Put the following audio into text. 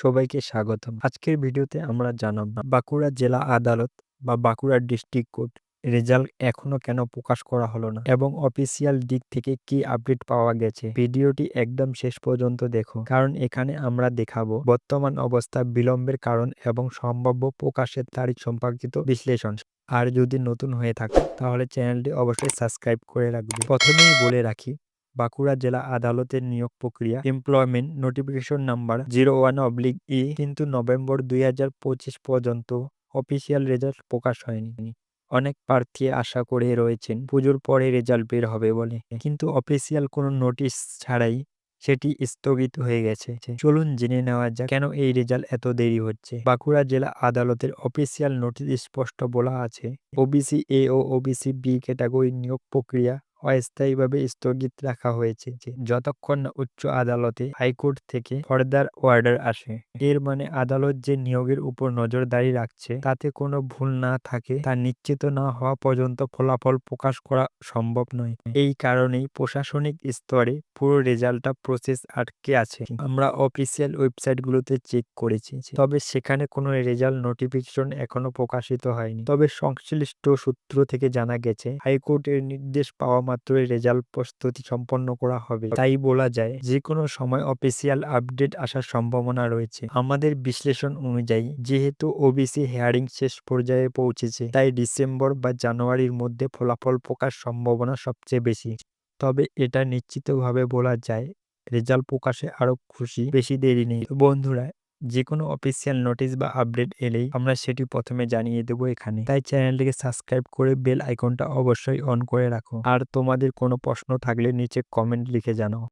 সবাইকে স্বাগতম। আজকের ভিডিওতে আমরা জানাব বাঁকুড়া জেলা আদালত বা বাঁকুড়া ডিস্ট্রিক্ট কোর্ট রেজাল্ট এখনও কেন প্রকাশ করা হলো না এবং অফিসিয়াল দিক থেকে কি আপডেট পাওয়া গেছে? ভিডিওটি একদম শেষ পর্যন্ত দেখো, কারণ এখানে আমরা দেখাবো বর্তমান অবস্থা, বিলম্বের কারণ এবং সম্ভাব্য প্রকাশের তারিখ সম্পর্কিত বিশ্লেষণ। আর যদি নতুন হয়ে থাকে, তাহলে চ্যানেলটি অবশ্যই সাবস্ক্রাইব করে রাখবে। প্রথমেই বলে রাখি বাঁকুড়া জেলা আদালতের নিয়োগ প্রক্রিয়া employment notification number zero one oblique E কিন্তু নভেম্বর দুই হাজার পঁচিশ পর্যন্ত অফিসিয়াল রেজাল্ট প্রকাশ হয়নি। অনেক প্রার্থী আশা করে রয়েছেন, পুজোর পরে রেজাল্ট বের হবে বলে। কিন্তু অফিসিয়াল কোনো নোটিশ ছাড়াই সেটি স্থগিত হয়ে গেছে। চলুন জেনে নেওয়া যাক কেন এই রেজাল্ট এত দেরি হচ্ছে। বাঁকুড়া জেলা আদালতের অফিসিয়াল নোটিশ স্পষ্ট বলা আছে। ওবিসি এ ও ওবিসি বি ক্যাটাগরি নিয়োগ প্রক্রিয়া অস্থায়ীভাবে স্থগিত রাখা হয়েছে যে, যতক্ষণ না উচ্চ আদালতে হাইকোর্ট থেকে ফর্দার অর্ডার আসে, এর মানে আদালত যে নিয়োগের উপর নজরদারি রাখছে, তাতে কোনো ভুল না থাকে, তা নিশ্চিত না হওয়া পর্যন্ত ফলাফল প্রকাশ করা সম্ভব নয়। এই কারণেই প্রশাসনিক স্তরে পুরো রেজাল্টটা প্রসেস আটকে আছে। আমরা অফিসিয়াল ওয়েবসাইটগুলোতে চেক করেছি, তবে সেখানে কোনো রেজাল্ট নোটিফিকেশন এখনও প্রকাশিত হয়নি। তবে সংশ্লিষ্ট সূত্র থেকে জানা গেছে, হাইকোর্টের নির্দেশ পাওয়া মাত্রই রেজাল্ট প্রস্তুতি সম্পন্ন করা হবে। তাই বলা যায় যে কোনো সময় অফিসিয়াল আপডেট আসার সম্ভাবনা রয়েছে। আমাদের বিশ্লেষণ অনুযায়ী, যেহেতু ওবিসি হেয়ারিং শেষ পর্যায়ে পৌঁছেছে, তাই ডিসেম্বর বা জানুয়ারির মধ্যে ফলাফল প্রকাশ সম্ভাবনা সবচেয়ে বেশি। তবে এটা নিশ্চিতভাবে বলা যায়, রেজাল্ট প্রকাশে আরও খুশি, বেশি দেরি নেই। বন্ধুরা যে কোনো অফিসিয়াল নোটিশ বা আপডেট এলেই আমরা সেটি প্রথমে জানিয়ে দেবো এখানে। তাই চ্যানেলটিকে সাবস্ক্রাইব করে বেল আইকনটা অবশ্যই অন করে রাখো। আর তোমাদের কোনো প্রশ্ন থাকলে নিচে কমেন্ট লিখে জানাও।